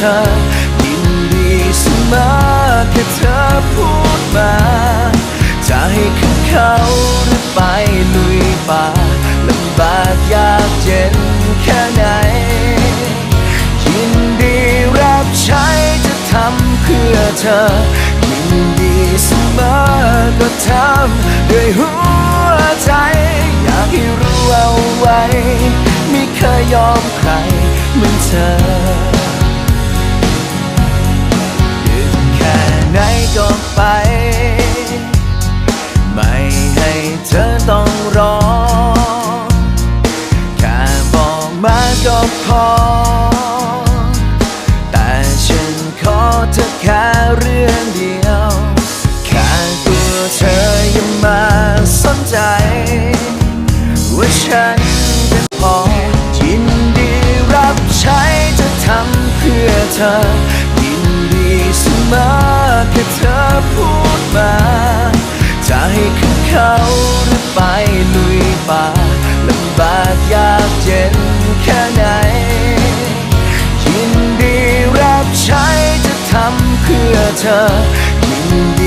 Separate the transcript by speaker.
Speaker 1: ธอ ยินดีเสมอแค่เธอพูดมา จะให้ขึ้นเขาหรือไปลุยป่าลำบากยากเย็นแค่ไหน ยินดีรับใช้จะทำเพื่อเธอ ยินดีเสมอก็ทำด้วยหัวใจ อยากให้รู้เอาไว้ ไม่เคยยอมใครเหมือนเธอ เธอต้องรอ แค่บอกมาก็พอ แต่ฉันขอเธอแค่เรื่องเดียว แค่ตัวเธออย่ามาสนใจ ว่าฉันเป็นพอยินดีรับใช้จะทำเพื่อเธอยินดีเสมอแค่เธอ เขาหรือไปลุยป่าลำบากยากเย็นแค่ไหน ยินดีรับใช้จะทำเพื่อเธอยิน